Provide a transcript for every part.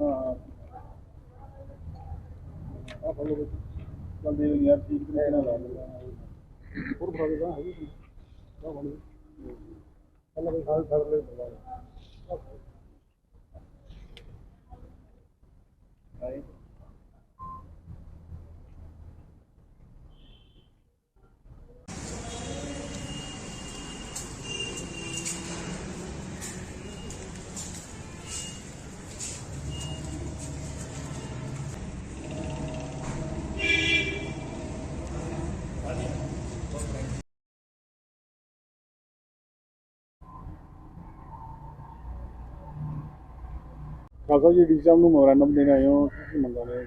ਹਾਂ ਆ ਫੋਲੋ ਵਿੱਚ ਚੱਲ ਦੇ ਯਾਰ ਠੀਕ ਤਰੀਕੇ ਨਾਲ ਲਾ ਲਿਆ ਹੋਰ ਬੜਾ ਦਾ ਹੈ ਜੀ। ਆ ਬਣ ਅੱਲਾ ਵੀ ਖਾਲ ਕਰ ਲੈ ਬਰਬਾਦ ਆਈ ਖਾਲਸਾ ਜੀ, ਡੀ ਸਾਹਿਬ ਨੂੰ ਮੈਮੋਰੰਡਮ ਦੇਣ ਆਏ ਹੋ, ਕੀ ਮੰਗਾਂ ਨੇ?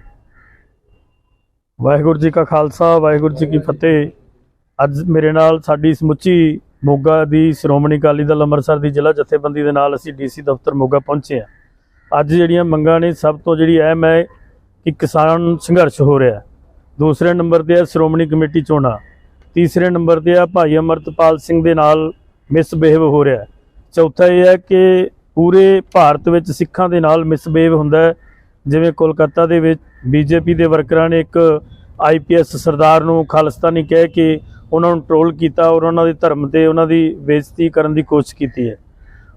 ਵਾਹਿਗੁਰੂ ਜੀ ਕਾ ਖਾਲਸਾ, ਵਾਹਿਗੁਰੂ ਜੀ ਕੀ ਫਤਿਹ। ਅੱਜ ਮੇਰੇ ਨਾਲ ਸਾਡੀ ਸਮੁੱਚੀ ਮੋਗਾ ਦੀ ਸ਼੍ਰੋਮਣੀ ਅਕਾਲੀ ਦਲ ਅੰਮ੍ਰਿਤਸਰ ਦੀ ਜ਼ਿਲ੍ਹਾ ਜਥੇਬੰਦੀ ਦੇ ਨਾਲ ਅਸੀਂ ਡੀਸੀ ਦਫ਼ਤਰ ਮੋਗਾ ਪਹੁੰਚੇ ਹਾਂ। ਅੱਜ ਜਿਹੜੀਆਂ ਮੰਗਾਂ ਨੇ, ਸਭ ਤੋਂ ਜਿਹੜੀ ਅਹਿਮ ਹੈ ਕਿ ਕਿਸਾਨ ਸੰਘਰਸ਼ ਹੋ ਰਿਹਾ ਦੂਸਰੇ ਨੰਬਰ ਤੇ ਹੈ ਸ਼੍ਰੋਮਣੀ ਕਮੇਟੀ ਚੋਣਾਂ। ਤੀਸਰੇ ਨੰਬਰ ਤੇ ਆ ਭਾਈ ਅਮਰਤਪਾਲ ਸਿੰਘ ਦੇ ਨਾਲ ਮਿਸਬਿਹੇਵ ਹੋ ਰਿਹਾ ਚੌਥਾ ਇਹ ਹੈ ਕਿ ਪੂਰੇ ਭਾਰਤ ਵਿੱਚ ਸਿੱਖਾਂ ਦੇ ਨਾਲ ਮਿਸਬਿਹੇਵ ਹੁੰਦਾ ਜਿਵੇਂ ਕੋਲਕਾਤਾ ਦੇ ਵਿੱਚ ਬੀਜੇਪੀ ਦੇ ਵਰਕਰਾਂ ਨੇ ਇੱਕ ਆਈਪੀਐਸ ਸਰਦਾਰ ਨੂੰ ਖਾਲਿਸਤਾਨੀ ਕਹਿ ਕੇ ਉਹਨਾਂ ਨੂੰ ਟ੍ਰੋਲ ਕੀਤਾ ਔਰ ਉਹਨਾਂ ਦੇ ਧਰਮ ਤੇ ਉਹਨਾਂ ਦੀ ਬੇਇੱਜ਼ਤੀ ਕਰਨ ਦੀ ਕੋਸ਼ਿਸ਼ ਕੀਤੀ ਹੈ।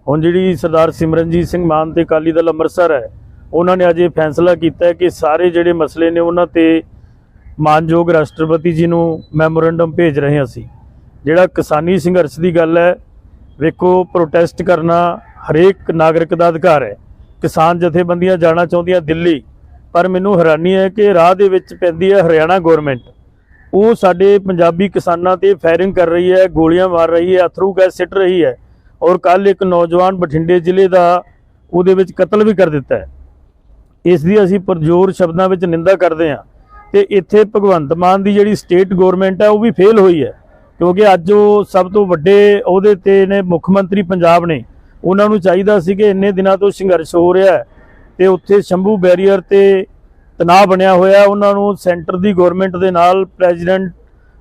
ਹੁਣ ਜਿਹੜੀ ਸਰਦਾਰ ਸਿਮਰਨਜੀਤ ਸਿੰਘ ਮਾਨ ਤੇ ਅਕਾਲੀ ਦਲ ਅੰਮ੍ਰਿਤਸਰ ਹੈ, ਉਹਨਾਂ ਨੇ ਅੱਜ ਇਹ ਫੈਸਲਾ ਕੀਤਾ ਕਿ ਸਾਰੇ ਜਿਹੜੇ ਮਸਲੇ ਨੇ ਉਹਨਾਂ ਤੇ ਮਾਨਯੋਗ ਰਾਸ਼ਟਰਪਤੀ ਜੀ ਨੂੰ ਮੈਮੋਰੰਡਮ ਭੇਜ ਰਹੇ ਹਾਂ ਅਸੀਂ। ਜਿਹੜਾ ਕਿਸਾਨੀ ਸੰਘਰਸ਼ ਦੀ ਗੱਲ ਹੈ, ਵੇਖੋ ਪ੍ਰੋਟੈਸਟ ਕਰਨਾ ਹਰੇਕ ਨਾਗਰਿਕ ਦਾ ਅਧਿਕਾਰ ਹੈ। ਕਿਸਾਨ ਜਥੇਬੰਦੀਆਂ ਜਾਣਾ ਚਾਹੁੰਦੀਆਂ ਦਿੱਲੀ, ਪਰ ਮੈਨੂੰ ਹੈਰਾਨੀ ਹੈ ਕਿ ਰਾਹ ਦੇ ਵਿੱਚ ਪੈਂਦੀ ਹੈ ਹਰਿਆਣਾ ਗਵਰਨਮੈਂਟ ਉਹ ਸਾਡੇ ਪੰਜਾਬੀ ਕਿਸਾਨਾਂ ਤੇ ਫਾਇਰਿੰਗ ਕਰ ਰਹੀ ਹੈ, ਗੋਲੀਆਂ ਮਾਰ ਰਹੀ ਹੈ, ਅਥਰੂ ਗੈਸ ਸਿੱਟ ਰਹੀ ਹੈ ਔਰ ਕੱਲ ਇੱਕ ਨੌਜਵਾਨ ਬਠਿੰਡੇ ਜ਼ਿਲ੍ਹੇ ਦਾ ਉਹਦੇ ਵਿੱਚ ਕਤਲ ਵੀ ਕਰ ਦਿੱਤਾ ਹੈ। ਇਸ ਦੀ ਅਸੀਂ ਪਰਜੋਰ ਸ਼ਬਦਾਂ ਵਿੱਚ ਨਿੰਦਾ ਕਰਦੇ ਹਾਂ ਤੇ ਇੱਥੇ ਭਗਵੰਤ ਮਾਨ ਦੀ ਜਿਹੜੀ ਸਟੇਟ ਗਵਰਨਮੈਂਟ ਹੈ, ਉਹ ਵੀ ਫੇਲ ਹੋਈ ਹੈ। ਕਿਉਂਕਿ ਅੱਜ ਉਹ ਸਭ ਤੋਂ ਵੱਡੇ ਅਹੁਦੇ ਤੇ ਨੇ ਮੁੱਖ ਮੰਤਰੀ ਪੰਜਾਬ ਨੇ। ਉਹਨਾਂ ਨੂੰ ਚਾਹੀਦਾ ਸੀ ਕਿ ਇੰਨੇ ਦਿਨਾਂ ਤੋਂ ਸੰਘਰਸ਼ ਹੋ ਰਿਹਾ ਹੈ ਤੇ ਉੱਥੇ ਸ਼ੰਭੂ ਬੈਰੀਅਰ ਤੇ ਤਣਾਅ ਬਣਿਆ ਹੋਇਆ ਉਹਨਾਂ ਨੂੰ ਸੈਂਟਰ ਦੀ ਗਵਰਨਮੈਂਟ ਦੇ ਨਾਲ, ਪ੍ਰੈਜ਼ੀਡੈਂਟ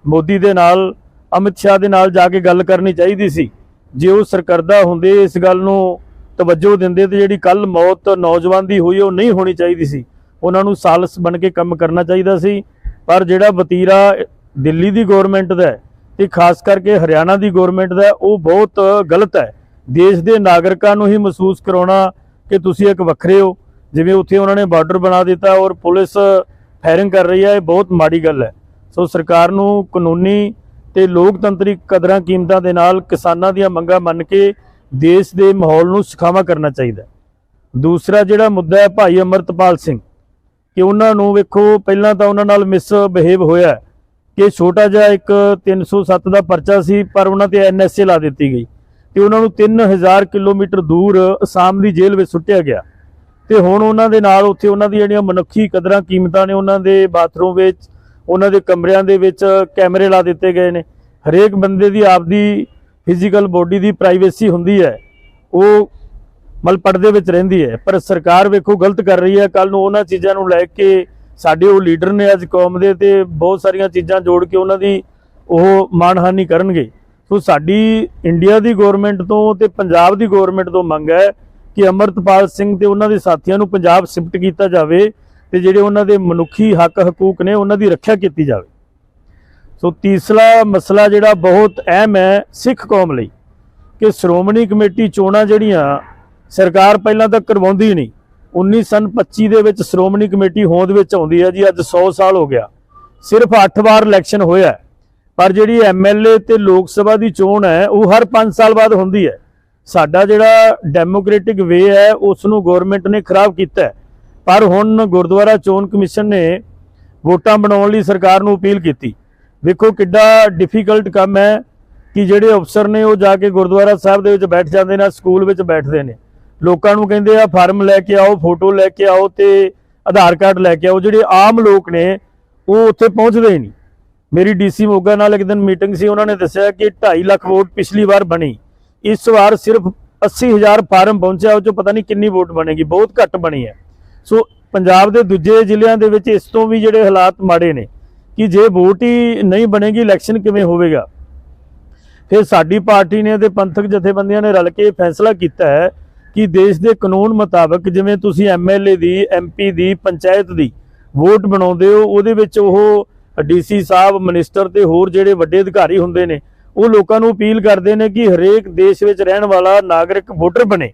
ਮੋਦੀ ਦੇ ਨਾਲ, ਅਮਿਤ ਸ਼ਾਹ ਦੇ ਨਾਲ ਜਾ ਕੇ ਗੱਲ ਕਰਨੀ ਚਾਹੀਦੀ ਸੀ। ਜੇ ਉਹ ਸਰਕਰਦਾ ਹੁੰਦੇ, ਇਸ ਗੱਲ ਨੂੰ ਤਵੱਜੋ ਦਿੰਦੇ ਤੇ ਜਿਹੜੀ ਕੱਲ ਮੌਤ ਨੌਜਵਾਨ ਦੀ ਹੋਈ, ਉਹ ਨਹੀਂ ਹੋਣੀ ਚਾਹੀਦੀ ਸੀ। ਉਹਨਾਂ ਨੂੰ ਸਾਲਸ ਬਣ ਕੇ ਕੰਮ ਕਰਨਾ ਚਾਹੀਦਾ ਸੀ। ਪਰ ਜਿਹੜਾ ਵਤੀਰਾ ਦਿੱਲੀ ਦੀ ਗਵਰਨਮੈਂਟ ਦਾ ਹੈ ਤੇ ਖਾਸ ਕਰਕੇ ਹਰਿਆਣਾ ਦੀ ਗਵਰਨਮੈਂਟ ਦਾ ਉਹ ਬਹੁਤ ਗਲਤ ਹੈ। ਦੇਸ਼ ਦੇ ਨਾਗਰਿਕਾਂ ਨੂੰ ਹੀ ਮਹਿਸੂਸ ਕਰਾਉਣਾ ਕਿ ਤੁਸੀਂ ਇੱਕ ਵੱਖਰੇ ਹੋ। ਜਿਵੇਂ ਉੱਥੇ ਉਹਨਾਂ ਨੇ ਬਾਰਡਰ ਬਣਾ ਦਿੱਤਾ ਔਰ ਪੁਲਿਸ ਫਾਇਰਿੰਗ ਕਰ ਰਹੀ ਹੈ, ਇਹ ਬਹੁਤ ਮਾੜੀ ਗੱਲ ਹੈ। ਸੋ ਸਰਕਾਰ ਨੂੰ ਕਾਨੂੰਨੀ ਤੇ ਲੋਕਤੰਤਰੀ ਕਦਰਾਂ ਕੀਮਤਾਂ ਦੇ ਨਾਲ ਕਿਸਾਨਾਂ ਦੀਆਂ ਮੰਗਾਂ ਮੰਨ ਕੇ ਦੇਸ਼ ਦੇ ਮਾਹੌਲ ਨੂੰ ਸੁਖਾਵਾਂ ਕਰਨਾ ਚਾਹੀਦਾ ਦੂਸਰਾ ਜਿਹੜਾ ਮੁੱਦਾ ਹੈ ਭਾਈ ਅਮਰਤਪਾਲ ਸਿੰਘ, ਕਿ ਉਹਨਾਂ ਨੂੰ ਵੇਖੋ, ਪਹਿਲਾਂ ਤਾਂ ਉਹਨਾਂ ਨਾਲ ਮਿਸ ਬਿਹੇਵ ਹੋਇਆ ਕਿ ਛੋਟਾ ਜਿਹਾ ਇੱਕ 307 ਦਾ ਪਰਚਾ ਸੀ, ਪਰ ਉਹਨਾਂ ਤੇ ਐਨਐਸਏ ਲਾ ਦਿੱਤੀ ਗਈ। ਤੇ ਉਹਨਾਂ ਨੂੰ 3000 ਕਿਲੋਮੀਟਰ ਦੂਰ ਅਸਾਮ ਦੀ ਜੇਲ੍ਹ ਵਿੱਚ ਸੁੱਟਿਆ ਗਿਆ। ਤੇ ਹੁਣ ਉਹਨਾਂ ਦੇ ਨਾਲ ਉੱਥੇ ਉਹਨਾਂ ਦੀ ਜਿਹੜੀਆਂ ਮਨੁੱਖੀ ਕਦਰਾਂ ਕੀਮਤਾਂ ਨੇ ਉਹਨਾਂ ਦੇ ਬਾਥਰੂਮ ਵਿੱਚ, ਉਹਨਾਂ ਦੇ ਕਮਰਿਆਂ ਦੇ ਵਿੱਚ ਕੈਮਰੇ ਲਾ ਦਿੱਤੇ ਗਏ ਨੇ। ਹਰੇਕ ਬੰਦੇ ਦੀ ਆਪਦੀ ਫਿਜ਼ੀਕਲ ਬੋਡੀ ਦੀ ਪ੍ਰਾਈਵੇਸੀ ਹੁੰਦੀ ਹੈ। ਉਹ ਮਲ ਪਰਦੇ ਵਿੱਚ ਰਹਿੰਦੀ ਹੈ। ਪਰ ਸਰਕਾਰ ਵੇਖੋ ਗਲਤ ਕਰ ਰਹੀ ਹੈ। ਕੱਲ ਨੂੰ ਉਹਨਾਂ ਚੀਜ਼ਾਂ ਨੂੰ ਲੈ ਕੇ ਸਾਡੇ ਉਹ ਲੀਡਰ ਨੇ ਅੱਜ ਕੌਮ ਦੇ ਤੇ ਬਹੁਤ ਸਾਰੀਆਂ ਚੀਜ਼ਾਂ ਜੋੜ ਕੇ ਉਹਨਾਂ ਦੀ ਉਹ ਮਾਣਹਾਨੀ ਕਰਨਗੇ। ਸੋ ਸਾਡੀ ਇੰਡੀਆ ਦੀ ਗਵਰਨਮੈਂਟ ਤੋਂ ਤੇ ਪੰਜਾਬ ਦੀ ਗਵਰਨਮੈਂਟ ਤੋਂ ਮੰਗ ਹੈ ਕਿ ਅਮਰਤਪਾਲ ਸਿੰਘ ਤੇ ਉਹਨਾਂ ਦੇ ਸਾਥੀਆਂ ਨੂੰ ਪੰਜਾਬ ਸ਼ਿਫਟ ਕੀਤਾ ਜਾਵੇ ਤੇ ਜਿਹੜੇ ਉਹਨਾਂ ਦੇ ਮਨੁੱਖੀ ਹੱਕ, ਹਕੂਕ ਨੇ ਉਹਨਾਂ ਦੀ ਰੱਖਿਆ ਕੀਤੀ ਜਾਵੇ। ਸੋ ਤੀਸਰਾ ਮਸਲਾ ਜਿਹੜਾ ਬਹੁਤ ਅਹਿਮ ਹੈ ਸਿੱਖ ਕੌਮ ਲਈ ਕਿ ਸ਼੍ਰੋਮਣੀ ਕਮੇਟੀ ਚੋਣਾਂ ਜਿਹੜੀਆਂ ਸਰਕਾਰ ਪਹਿਲਾਂ ਤਾਂ ਕਰਵਾਉਂਦੀ ਨਹੀਂ 19 ਸਨ 25 ਦੇ ਵਿੱਚ ਸ਼੍ਰੋਮਣੀ ਕਮੇਟੀ ਹੋਂਦ ਵਿੱਚ ਆਉਂਦੀ ਹੈ ਜੀ, ਅੱਜ 100 ਸਾਲ ਹੋ ਗਿਆ। ਸਿਰਫ 8 ਵਾਰ ਇਲੈਕਸ਼ਨ ਹੋਇਆ ਪਰ ਜਿਹੜੀ ਐਮਐਲਏ ਤੇ ਲੋਕ ਸਭਾ ਦੀ ਚੋਣ ਹੈ, ਉਹ ਹਰ 5 ਸਾਲ ਬਾਅਦ ਹੁੰਦੀ ਹੈ। ਸਾਡਾ ਜਿਹੜਾ ਡੈਮੋਕ੍ਰੈਟਿਕ ਵੇ ਹੈ ਉਸ ਨੂੰ ਗਵਰਨਮੈਂਟ ਨੇ ਖਰਾਬ ਕੀਤਾ ਪਰ ਹੁਣ ਗੁਰਦੁਆਰਾ ਚੋਣ ਕਮਿਸ਼ਨ ਨੇ ਵੋਟਾਂ ਬਣਾਉਣ ਲਈ ਸਰਕਾਰ ਨੂੰ ਅਪੀਲ ਕੀਤੀ। ਵੇਖੋ ਕਿੱਡਾ ਡਿਫਿਕਲਟ ਕੰਮ ਹੈ ਕਿ ਜਿਹੜੇ ਅਫਸਰ ਨੇ, ਉਹ ਜਾ ਕੇ ਗੁਰਦੁਆਰਾ ਸਾਹਿਬ ਦੇ ਵਿੱਚ ਬੈਠ ਜਾਂਦੇ ਨੇ, ਸਕੂਲ ਵਿੱਚ ਬੈਠਦੇ ਨੇ। ਲੋਕਾਂ ਨੂੰ ਕਹਿੰਦੇ ਆ, ਫਾਰਮ ਲੈ ਕੇ ਆਓ, ਫੋਟੋ ਲੈ ਕੇ ਆਓ ਤੇ ਆਧਾਰ ਕਾਰਡ ਲੈ ਕੇ ਆਓ। ਜਿਹੜੇ ਆਮ ਲੋਕ ਨੇ, ਉਹ ਉੱਥੇ ਪਹੁੰਚਦੇ ਹੀ ਨਹੀਂ। ਮੇਰੀ ਡੀਸੀ ਮੋਗਾ ਨਾਲ ਇੱਕ ਦਿਨ ਮੀਟਿੰਗ ਸੀ, ਉਹਨਾਂ ਨੇ ਦੱਸਿਆ ਕਿ 2.5 ਲੱਖ ਵੋਟ ਪਿਛਲੀ ਵਾਰ ਬਣੀ। ਇਸ ਵਾਰ ਸਿਰਫ 80000 ਫਾਰਮ ਪਹੁੰਚਿਆ, ਉਹ ਚੋਂ ਪਤਾ ਨਹੀਂ ਕਿੰਨੀ ਵੋਟ ਬਣੇਗੀ, ਬਹੁਤ ਘੱਟ ਬਣੀ ਹੈ। ਸੋ ਪੰਜਾਬ ਦੇ ਦੂਜੇ ਜ਼ਿਲ੍ਹਿਆਂ ਦੇ ਵਿੱਚ ਇਸ ਤੋਂ ਵੀ ਜਿਹੜੇ ਹਾਲਾਤ ਮਾੜੇ ਨੇ, ਕਿ ਜੇ ਵੋਟ ਹੀ ਨਹੀਂ ਬਣੇਗੀ, ਇਲੈਕਸ਼ਨ ਕਿਵੇਂ ਹੋਵੇਗਾ? ਫਿਰ ਸਾਡੀ ਪਾਰਟੀ ਨੇ ਤੇ ਪੰਥਕ ਜਥੇਬੰਦੀਆਂ ਨੇ ਰਲ ਕੇ ਇਹ ਫੈਸਲਾ ਕੀਤਾ ਹੈ ਕਿ ਦੇਸ਼ ਦੇ ਕਾਨੂੰਨ ਮੁਤਾਬਕ ਜਿਵੇਂ ਤੁਸੀਂ ਐਮਐਲਏ ਦੀ ਐਮਪੀ ਦੀ, ਪੰਚਾਇਤ ਦੀ ਵੋਟ ਬਣਾਉਂਦੇ ਹੋ, ਉਹਦੇ ਵਿੱਚ ਉਹ ਡੀਸੀ ਸਾਹਿਬ, ਮਿਨਿਸਟਰ ਤੇ ਹੋਰ ਜਿਹੜੇ ਵੱਡੇ ਅਧਿਕਾਰੀ ਹੁੰਦੇ ਨੇ, ਉਹ ਲੋਕਾਂ ਨੂੰ ਅਪੀਲ ਕਰਦੇ ਨੇ ਕਿ ਹਰੇਕ ਦੇਸ਼ ਵਿੱਚ ਰਹਿਣ ਵਾਲਾ ਨਾਗਰਿਕ ਵੋਟਰ ਬਣੇ।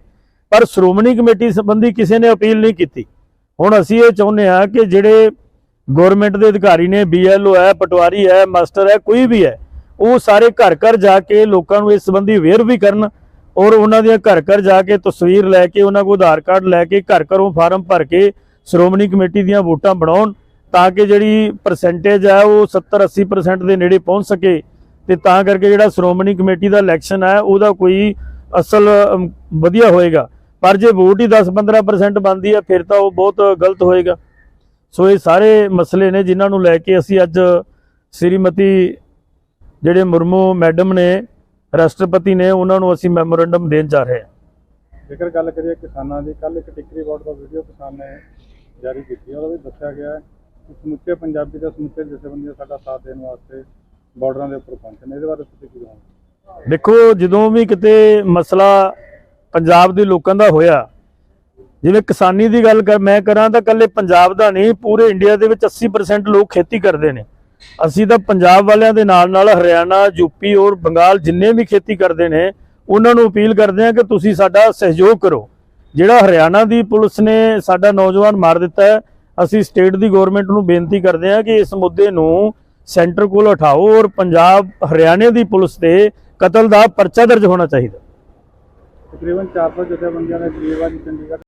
ਪਰ ਸ਼੍ਰੋਮਣੀ ਕਮੇਟੀ ਸੰਬੰਧੀ ਕਿਸੇ ਨੇ ਅਪੀਲ ਨਹੀਂ ਕੀਤੀ। ਹੁਣ ਅਸੀਂ ਇਹ ਚਾਹੁੰਦੇ ਹਾਂ ਕਿ ਜਿਹੜੇ ਗਵਰਨਮੈਂਟ ਦੇ ਅਧਿਕਾਰੀ ਨੇ ਬੀਐਲਓ ਹੈ, ਪਟਵਾਰੀ ਹੈ, ਮਾਸਟਰ ਹੈ, ਕੋਈ ਵੀ ਹੈ, ਉਹ ਸਾਰੇ ਘਰ ਘਰ ਜਾ ਕੇ ਲੋਕਾਂ ਨੂੰ ਇਸ ਸੰਬੰਧੀ ਅਵੇਅਰ ਵੀ ਕਰਨ ਔਰ ਉਹਨਾਂ ਦੀਆਂ ਘਰ ਘਰ ਜਾ ਕੇ ਤਸਵੀਰ ਲੈ ਕੇ, ਉਹਨਾਂ ਕੋਲ ਆਧਾਰ ਕਾਰਡ ਲੈ ਕੇ, ਘਰ ਘਰੋਂ ਫਾਰਮ ਭਰ ਕੇ ਸ਼੍ਰੋਮਣੀ ਕਮੇਟੀ ਦੀਆਂ ਵੋਟਾਂ ਬਣਾਉਣ। ਤਾਂ ਕਿ ਜਿਹੜੀ ਪਰਸੈਂਟੇਜ ਹੈ ਉਹ 70 80% ਦੇ ਨੇੜੇ ਪਹੁੰਚ ਸਕੇ ਤੇ ਤਾਂ ਕਰਕੇ ਜਿਹੜਾ ਸ਼੍ਰੋਮਣੀ ਕਮੇਟੀ ਦਾ ਇਲੈਕਸ਼ਨ ਹੈ, ਉਹਦਾ ਕੋਈ ਅਸਲ ਵਧੀਆ ਹੋਏਗਾ। ਪਰ ਜੇ ਵੋਟ ਹੀ 10-15% ਬਣਦੀ ਹੈ, ਫਿਰ ਤਾਂ ਉਹ ਬਹੁਤ ਗਲਤ ਹੋਏਗਾ। ਸੋ ਇਹ ਸਾਰੇ ਮਸਲੇ ਨੇ ਜਿਨ੍ਹਾਂ ਨੂੰ ਲੈ ਕੇ ਅਸੀਂ ਅੱਜ ਸ੍ਰੀਮਤੀ ਜਿਹੜੇ ਮੁਰਮੂ ਮੈਡਮ ਨੇ, ਰਾਸ਼ਟਰਪਤੀ ਨੇ, ਉਹਨਾਂ ਨੂੰ ਅਸੀਂ ਮੈਮੋਰੈਂਡਮ ਦੇਣ ਜਾ ਰਹੇ ਹਾਂ। ਜੇਕਰ ਗੱਲ ਕਰੀਏ ਕਿਸਾਨਾਂ ਦੀ ਕੱਲ ਇੱਕ ਟਿੱਕਰੀ ਬੋਰਡ ਦਾ ਵੀਡੀਓ ਕਿਸਾਨ ਨੇ ਜਾਰੀ ਕੀਤੀ ਹੈ ਉਹਦੇ ਦੱਸਿਆ ਗਿਆ ਹੈ ਸਮੁੱਚੇ ਪੰਜਾਬੀ ਤੇ ਸਮੁੱਚੇ ਜਥੇਬੰਦੀਆਂ ਸਾਡਾ ਸਾਥ ਦੇਣ ਵਾਸਤੇ ਬਾਰਡਰਾਂ ਦੇ ਉੱਪਰ ਪਹੁੰਚੇ ਨੇ। ਇਹਦੇ ਬਾਰੇ ਤੁਸੀਂ ਕੀ ਕਹੋਗੇ? ਦੇਖੋ, ਜਦੋਂ ਵੀ ਕਿਤੇ ਮਸਲਾ ਪੰਜਾਬ ਦੇ ਲੋਕਾਂ ਦਾ ਹੋਇਆ, ਜਿਵੇਂ ਕਿਸਾਨੀ ਦੀ ਗੱਲ ਕਰ ਮੈਂ ਕਰਾਂ ਤਾਂ ਕੱਲੇ ਪੰਜਾਬ ਦਾ ਨਹੀਂ, ਪੂਰੇ ਇੰਡੀਆ ਦੇ ਵਿੱਚ 80% ਲੋਕ ਖੇਤੀ ਕਰਦੇ ਨੇ। ਅਸੀਂ ਤਾਂ ਪੰਜਾਬ ਵਾਲਿਆਂ ਦੇ ਨਾਲ ਨਾਲ ਹਰਿਆਣਾ, ਯੂਪੀ ਔਰ ਬੰਗਾਲ ਜਿੰਨੇ ਵੀ ਖੇਤੀ ਕਰਦੇ ਨੇ, ਉਹਨਾਂ ਨੂੰ ਅਪੀਲ ਕਰਦੇ ਹਾਂ ਕਿ ਤੁਸੀਂ ਸਾਡਾ ਸਹਿਯੋਗ ਕਰੋ। ਜਿਹੜਾ ਹਰਿਆਣਾ ਦੀ ਪੁਲਿਸ ਨੇ ਸਾਡਾ ਨੌਜਵਾਨ ਮਾਰ ਦਿੱਤਾ ਹੈ ਅਸੀਂ ਸਟੇਟ ਦੀ ਗਵਰਨਮੈਂਟ ਨੂੰ ਬੇਨਤੀ ਕਰਦੇ ਹਾਂ ਕਿ ਇਸ ਮੁੱਦੇ ਨੂੰ ਸੈਂਟਰ ਕੋਲ ਉਠਾਓ ਔਰ ਪੰਜਾਬ ਹਰਿਆਣੇ ਦੀ ਪੁਲਿਸ ਤੇ ਕਤਲ ਦਾ ਪਰਚਾ ਦਰਜ ਹੋਣਾ ਚਾਹੀਦਾ। ਤਕਰੀਬਨ 400 ਜਥੇਬੰਦੀਆਂ ਨੇ ਕਰੀਬ ਚੰਡੀਗੜ੍ਹ